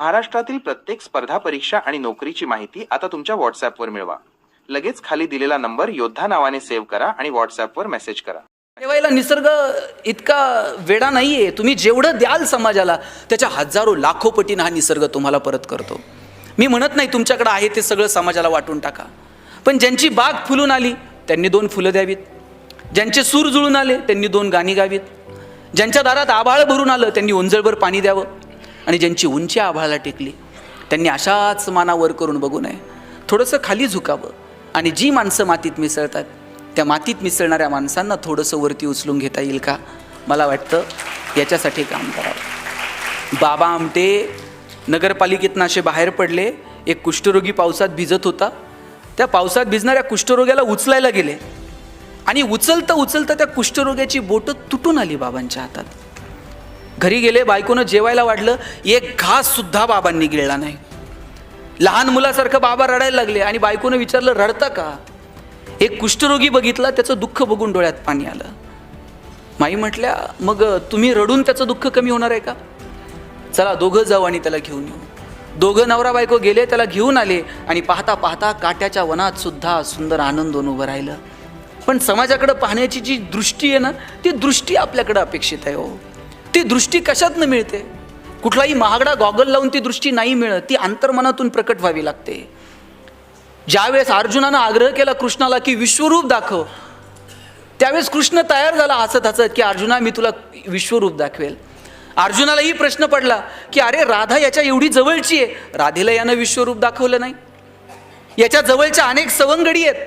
महाराष्ट्रातील प्रत्येक स्पर्धा परीक्षा आणि नोकरीची माहिती आता तुमच्या व्हॉट्सॲपवर मिळवा. लगेच खाली दिलेला नंबर योद्धा नावाने सेव्ह करा आणि व्हॉट्सॲपवर मेसेज करा. ठेवायला निसर्ग इतका वेडा नाहीये. तुम्ही जेवढं द्याल समाजाला त्याच्या हजारो लाखो पटीनं हा निसर्ग तुम्हाला परत करतो. मी म्हणत नाही तुमच्याकडे आहे ते सगळं समाजाला वाटून टाका. पण ज्यांची बाग फुलून आली त्यांनी दोन फुलं द्यावीत. ज्यांचे सूर जुळून आले त्यांनी दोन गाणी गावीत. ज्यांच्या दारात आभाळ भरून आलं त्यांनी ओंजळभर पाणी द्यावं. आणि ज्यांची उंची आभाळाला टेकली त्यांनी अशाच मानावर करून बघू नये. थोडंसं खाली झुकावं आणि जी माणसं मातीत मिसळतात त्या मातीत मिसळणाऱ्या माणसांना थोडंसं वरती उचलून घेता येईल का? मला वाटतं याच्यासाठी काम करावं. बाबा आमटे नगरपालिकेतनं असे बाहेर पडले एक कुष्ठरोगी पावसात भिजत होता. त्या पावसात भिजणाऱ्या कुष्ठरोग्याला उचलायला गेले आणि उचलता उचलता त्या कुष्ठरोग्याची बोटं तुटून आली बाबांच्या हातात. घरी गेले बायकोनं जेवायला वाढलं एक घाससुद्धा बाबांनी गिळला नाही. लहान मुलासारखं बाबा रडायला लागले आणि बायकोनं विचारलं रडता का? एक कुष्ठरोगी बघितला त्याचं दुःख बघून डोळ्यात पाणी आलं. माई म्हटल्या मग तुम्ही रडून त्याचं दुःख कमी होणार आहे का? चला दोघं जाऊ आणि त्याला घेऊन येऊ. दोघं नवरा बायको गेले त्याला घेऊन आले आणि पाहता पाहता काट्याच्या वनात सुद्धा सुंदर आनंद उभं राहिलं. पण समाजाकडे पाहण्याची जी दृष्टी आहे ना ती दृष्टी आपल्याकडे अपेक्षित आहे हो. ती दृष्टी कशातनं मिळते? कुठलाही महागडा गॉगल लावून ती दृष्टी नाही मिळत ती अंतर्मनातून प्रकट व्हावी लागते. ज्यावेळेस अर्जुनानं आग्रह केला कृष्णाला की विश्वरूप दाखव त्यावेळेस कृष्ण तयार झाला हसत हसत की अर्जुना मी तुला विश्वरूप दाखवेल. अर्जुनालाही प्रश्न पडला की अरे राधा याच्या एवढी जवळची आहे राधेला यानं विश्वरूप दाखवलं नाही. याच्या जवळच्या अनेक सवंगडी आहेत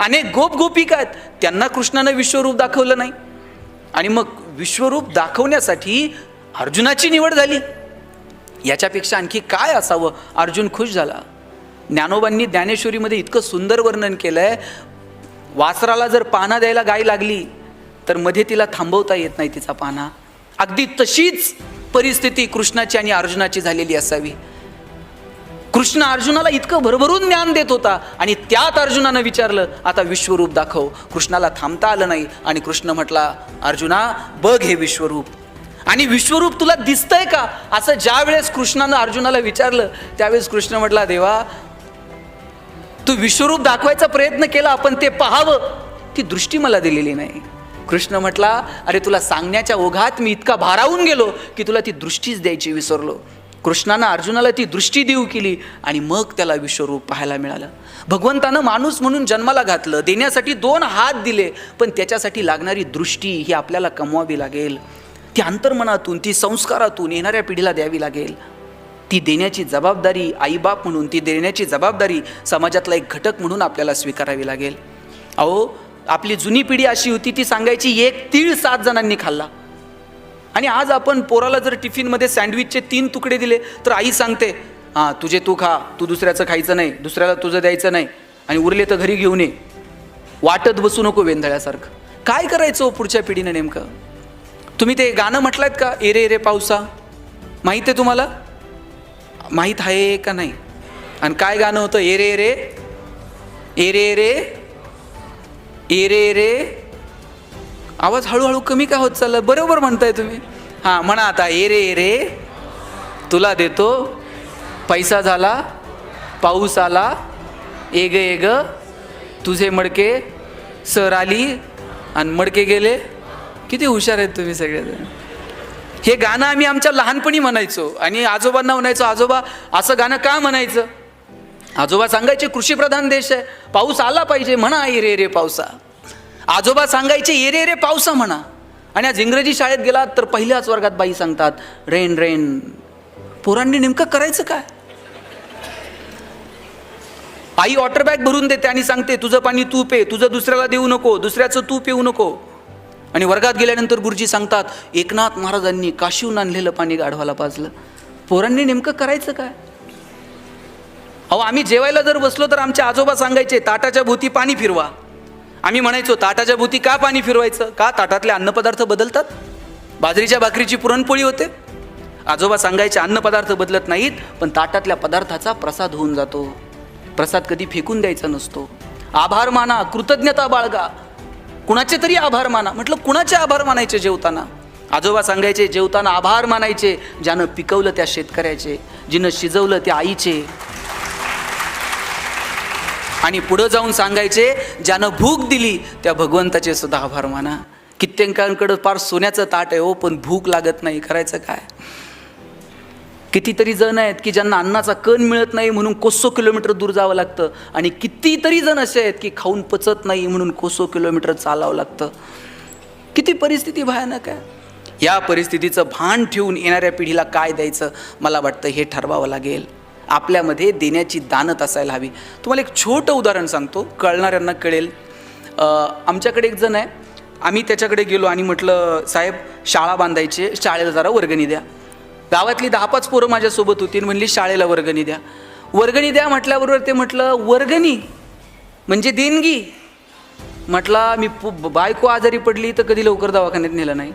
अनेक गोप गोपिका आहेत त्यांना कृष्णानं विश्वरूप दाखवलं नाही. आणि मग विश्वरूप दाखवण्यासाठी अर्जुनाची निवड झाली. याच्यापेक्षा आणखी काय असावं? अर्जुन खुश झाला. ज्ञानोबांनी ज्ञानेश्वरीमध्ये इतकं सुंदर वर्णन केलं आहे वासराला जर पाना द्यायला गाय लागली तर मध्ये तिला थांबवता येत नाही तिचा पाना. अगदी तशीच परिस्थिती कृष्णाची आणि अर्जुनाची झालेली असावी. कृष्ण अर्जुनाला इतकं भरभरून ज्ञान देत होता आणि त्यात अर्जुनानं विचारलं आता विश्वरूप दाखव. कृष्णाला थांबता आलं नाही आणि कृष्ण म्हटला अर्जुना बघ हे विश्वरूप. आणि विश्वरूप तुला दिसतंय का? असं ज्या वेळेस कृष्णानं अर्जुनाला विचारलं त्यावेळेस कृष्ण म्हटला देवा तू विश्वरूप दाखवायचा प्रयत्न केला पण ते पाहावं. ती दृष्टी मला दिलेली नाही. कृष्ण म्हटला अरे तुला सांगण्याच्या ओघात मी इतका भारावून गेलो की तुला ती दृष्टीच द्यायची विसरलो. कृष्णानं अर्जुनाला ती दृष्टी देऊ केली आणि मग त्याला विश्वरूप पाहायला मिळालं. भगवंतानं माणूस म्हणून जन्माला घातलं देण्यासाठी दोन हात दिले पण त्याच्यासाठी लागणारी दृष्टी ही आपल्याला कमवावी लागेल. ती अंतर्मनातून ती संस्कारातून येणाऱ्या पिढीला द्यावी लागेल. ती देण्याची जबाबदारी आईबाप म्हणून ती देण्याची जबाबदारी समाजातला एक घटक म्हणून आपल्याला स्वीकारावी लागेल. अहो आपली जुनी पिढी अशी होती ती सांगायची एक तीळ सात जणांनी खाल्ला. आणि आज आपण पोराला जर टिफिनमध्ये सँडविचचे तीन तुकडे दिले तर आई सांगते हां तुझे तू खा तू दुसऱ्याचं खायचं नाही दुसऱ्याला तुझं द्यायचं नाही आणि उरले तर घरी घेऊन ये. वाटत बसू नको वेंधळ्यासारखं. काय करायचं हो पुढच्या पिढीनं नेमकं? तुम्ही ते गाणं म्हटलात का एरे एरे पावसा माहीत आहे तुम्हाला? माहीत आहे का नाही? आणि काय गाणं होतं? एरे एरे एरे एरे एरे एरे आवाज हळूहळू कमी का होत चालला? बरोबर म्हणताय तुम्ही. हां म्हणा आता एरे एरे तुला देतो. पैसा झाला पाऊस आला. ए ग ए ग. तुझे मडके सर आली आणि मडके गेले. किती हुशार आहेत तुम्ही सगळेजण. हे गाणं आम्ही आमच्या लहानपणी म्हणायचो आणि आजोबांना म्हणायचो आजोबा असं गाणं का म्हणायचं? आजोबा सांगायचे कृषीप्रधान देश आहे. पाऊस आला पाहिजे. म्हणा एरे रे पावसा. आजोबा सांगायचे एरे रे पावसा म्हणा. आणि आज इंग्रजी शाळेत गेलात तर पहिल्याच वर्गात बाई सांगतात रेन रेन पोरांनी नेमकं करायचं काय? आई वॉटर बॅग भरून देते आणि सांगते तुझं पाणी तू पे तुझं दुसऱ्याला देऊ नको दुसऱ्याचं तू पिऊ नको. आणि वर्गात गेल्यानंतर गुरुजी सांगतात एकनाथ महाराजांनी काशीहून आणलेलं पाणी गाढवाला पाजलं. पोरांनी नेमकं करायचं काय? अहो आम्ही जेवायला जर बसलो तर आमचे आजोबा सांगायचे ताटाच्या भोवती पाणी फिरवा. आम्ही म्हणायचो ताटाच्या भोवती का पाणी फिरवायचं? का ताटातले अन्नपदार्थ बदलतात? बाजरीच्या भाकरीची पुरणपोळी होते. आजोबा सांगायचे अन्नपदार्थ बदलत नाहीत पण ताटातल्या पदार्थाचा प्रसाद होऊन जातो. प्रसाद कधी फेकून द्यायचा नसतो. आभार माना कृतज्ञता बाळगा. कुणाचे तरी आभार माना. म्हटलं कुणाचे आभार मानायचे जेवताना? आजोबा सांगायचे जेवताना आभार मानायचे ज्यानं पिकवलं त्या शेतकऱ्याचे जिनं शिजवलं त्या आईचे. आणि पुढं जाऊन सांगायचे ज्यानं भूक दिली त्या भगवंताचे सुद्धा आभार माना. कित्येकांकडं फार सोन्याचं ताट आहे हो पण भूक लागत नाही. करायचं काय? कितीतरी जण आहेत की ज्यांना अन्नाचा कण मिळत नाही म्हणून कोसो किलोमीटर दूर जावं लागतं. आणि कितीतरी जण असे आहेत की खाऊन पचत नाही म्हणून कोसो किलोमीटर चालावं लागतं. किती परिस्थिती भयानक आहे. या परिस्थितीचं भान ठेवून येणाऱ्या पिढीला काय द्यायचं? मला वाटतं हे ठरवावं लागेल. आपल्यामध्ये देण्याची दानत असायला हवी. तुम्हाला एक छोटं उदाहरण सांगतो. कळणाऱ्यांना कळेल. आमच्याकडे एक जण आहे. आम्ही त्याच्याकडे गेलो आणि म्हटलं साहेब शाळा बांधायची शाळेला जरा वर्गणी द्या. गावातली दहा पाच पोरं माझ्यासोबत होती आणि म्हणली शाळेला वर्गणी द्या. वर्गणी द्या म्हटल्याबरोबर ते म्हटलं वर्गणी म्हणजे देणगी. म्हटला मी बायको आजारी पडली तर कधी लवकर दवाखान्यात नेलं नाही.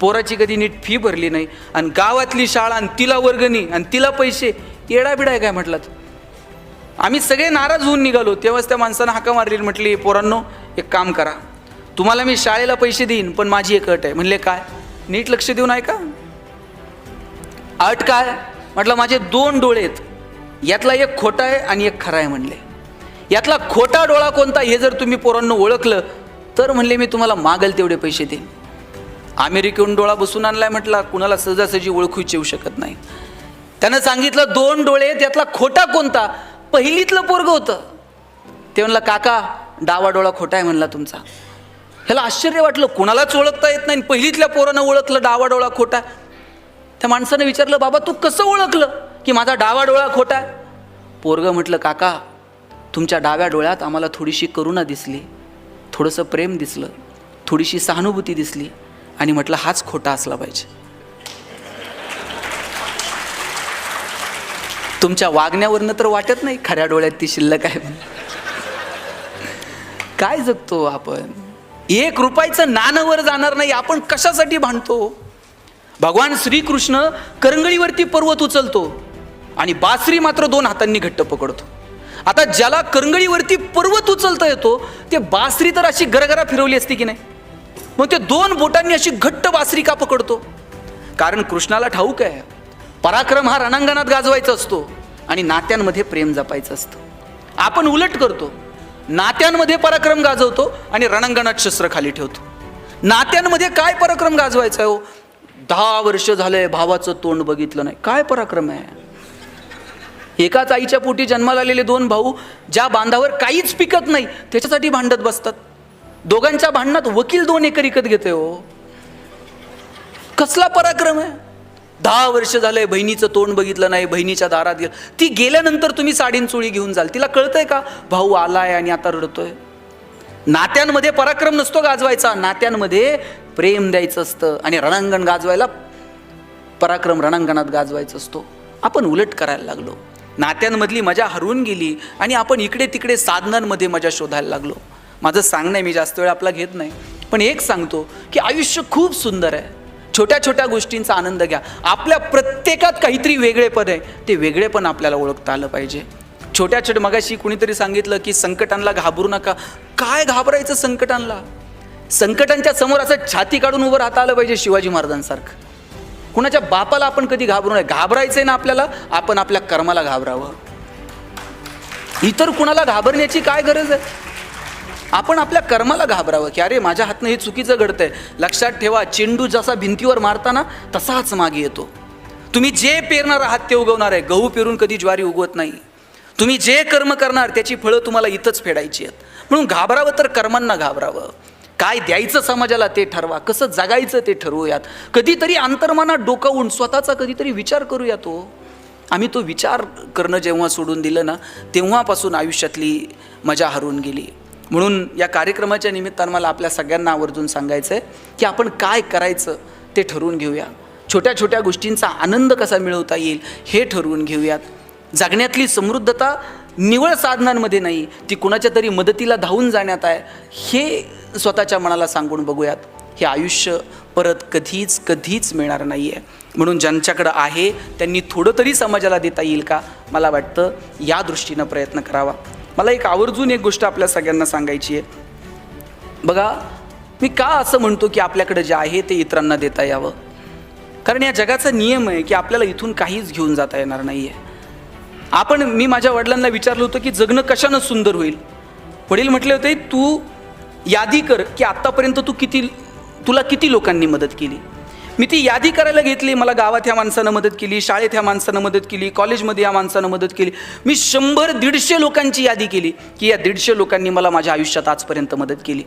पोराची कधी नीट फी भरली नाही. आणि गावातली शाळा आणि तिला वर्गणी आणि तिला पैसे केडाबिडा आहे काय म्हटलं आम्ही सगळे नाराज होऊन निघालो. तेव्हाच त्या माणसानं हाका मारली म्हटली पोरांनो एक काम करा. तुम्हाला मी शाळेला पैसे देईन पण माझी एक अट आहे. म्हणले काय? नीट लक्ष देऊन ऐका. अट काय? म्हटलं माझे दोन डोळे आहेत. यातला एक खोटा आहे आणि एक खरा आहे म्हणले. यातला खोटा डोळा कोणता हे जर तुम्ही पोरांनो ओळखलं तर म्हणले मी तुम्हाला मागल तेवढे पैसे देईन. अमेरिकेहून डोळा बसून आणलाय म्हटला. कुणाला सहजासहजी ओळखू येऊ शकत नाही. त्यानं सांगितलं दोन डोळे त्यातला खोटा कोणता? पहिलीतलं पोरग होतं. ते म्हणलं काका डावा डोळा खोटा आहे म्हणला तुमचा. ह्याला आश्चर्य वाटलं कुणालाच ओळखता येत नाही पहिलीतल्या पोरानं ओळखलं डावा डोळा खोटा. त्या माणसानं विचारलं बाबा तू कसं ओळखलं की माझा डावा डोळा खोटा आहे? पोरग म्हटलं काका तुमच्या डाव्या डोळ्यात आम्हाला थोडीशी करुणा दिसली थोडंसं प्रेम दिसलं थोडीशी सहानुभूती दिसली आणि म्हटलं हाच खोटा असला पाहिजे. तुमच्या वागण्यावरनं तर वाटत नाही खऱ्या डोळ्यात ती शिल्लक आहे काय जगतो आपण? एक रुपयाचं नाणं जाणार नाही आपण कशासाठी भांडतो? भगवान श्रीकृष्ण करंगळीवरती पर्वत उचलतो आणि बासरी मात्र दोन हातांनी घट्ट पकडतो. आता ज्याला करंगळीवरती पर्वत उचलता येतो ते बासरी तर अशी गरगरा फिरवली असती की नाही? मग ते दोन बोटांनी अशी घट्ट बासरी का पकडतो? कारण कृष्णाला ठाऊक आहे पराक्रम हा रणांगणात गाजवायचा असतो आणि नात्यांमध्ये प्रेम जपायचं असतं. आपण उलट करतो. नात्यांमध्ये पराक्रम गाजवतो आणि रणांगणात शस्त्र खाली ठेवतो. नात्यांमध्ये काय पराक्रम गाजवायचा आहे हो? दहा वर्ष झालंय भावाचं तोंड बघितलं नाही. काय पराक्रम आहे? एकाच आईच्या पोटी जन्माला आलेले दोन भाऊ ज्या बांधावर काहीच पिकत नाही त्याच्यासाठी भांडत बसतात. दोघांच्या भांडणात वकील दोन एकर विकत घेते हो. कसला पराक्रम आहे? दहा वर्ष झालंय बहिणीचं तोंड बघितलं नाही बहिणीच्या दारात गेलं. ती गेल्यानंतर तुम्ही साडीन चोळी घेऊन जाल. तिला कळतंय का? भाऊ आलाय आणि आता रडतोय. नात्यांमध्ये पराक्रम नसतो गाजवायचा. नात्यांमध्ये प्रेम द्यायचं असतं आणि रणांगण गाजवायला पराक्रम रणांगणात गाजवायचा असतो. आपण उलट करायला लागलो. नात्यांमधली मजा हरवून गेली आणि आपण इकडे तिकडे साधनांमध्ये मजा शोधायला लागलो. माझं सांगणं मी जास्त वेळ आपला घेत नाही. पण एक सांगतो की आयुष्य खूप सुंदर आहे. छोट्या छोट्या गोष्टींचा आनंद घ्या. आपल्या प्रत्येकात काहीतरी वेगळेपण आहे. ते वेगळेपण आपल्याला ओळखता आलं पाहिजे. छोट्या छोट्या मगाशी कुणीतरी सांगितलं की संकटांना घाबरू नका. काय घाबरायचं संकटांना संकटांच्या समोर असं छाती काढून उभं राहता आलं पाहिजे शिवाजी महाराजांसारखं. कुणाच्या बापाला आपण कधी घाबरू नये. घाबरायचंय ना आपल्याला आपण आपल्या कर्माला घाबरावं. इतर कुणाला घाबरण्याची काय गरज आहे? आपण आपल्या कर्माला घाबरावं की अरे माझ्या हातनं हे चुकीचं घडतंय. लक्षात ठेवा चेंडू जसा भिंतीवर मारताना तसाच मागे येतो. तुम्ही जे पेरणार आहात ते उगवणार आहे. गहू पेरून कधी ज्वारी उगवत नाही. तुम्ही जे कर्म करणार त्याची फळं तुम्हाला इथंच फेडायची आहेत. म्हणून घाबरावं तर कर्मांना घाबरावं. काय द्यायचं समाजाला ते ठरवा. कसं जगायचं ते ठरवूयात. कधीतरी अंतर्मनात डोकावून स्वतःचा कधीतरी विचार करूया तो हो. आम्ही तो विचार करणं जेव्हा सोडून दिलं ना तेव्हापासून आयुष्यातली मजा हरून गेली. म्हणून या कार्यक्रमाच्या निमित्तानं मला आपल्या सगळ्यांना आवर्जून सांगायचं आहे की आपण काय करायचं ते ठरवून घेऊया. छोट्या छोट्या गोष्टींचा आनंद कसा मिळवता येईल हे ठरवून घेऊयात. जगण्यातली समृद्धता निवळ साधनांमध्ये नाही ती कुणाच्या तरी मदतीला धावून जाण्यात आहे हे स्वतःच्या मनाला सांगून बघूयात. हे आयुष्य परत कधीच कधीच मिळणार नाही आहे म्हणून ज्यांच्याकडं आहे त्यांनी थोडं तरी समाजाला देता येईल का? मला वाटतं या दृष्टीनं प्रयत्न करावा. मला एक आवर्जून एक गोष्ट आपल्या सगळ्यांना सांगायची आहे. बघा मी का असं म्हणतो की आपल्याकडे जे आहे ते इतरांना देता यावं? कारण या जगाचा नियम आहे की आपल्याला इथून काहीच घेऊन जाता येणार नाही आहे आपण मी माझ्या वडिलांना विचारलं होतं की जगणं कशानं सुंदर होईल? वडील म्हटले होते तू यादी कर की आत्तापर्यंत तू किती तुला किती लोकांनी मदत केली? मी ती यादी करायला घेतली मला गावात ह्या माणसानं मदत केली शाळेत ह्या माणसानं मदत केली कॉलेजमध्ये या माणसानं मदत केली. मी शंभर दीडशे लोकांची यादी केली की या दीडशे लोकांनी मला माझ्या आयुष्यात आजपर्यंत मदत केली.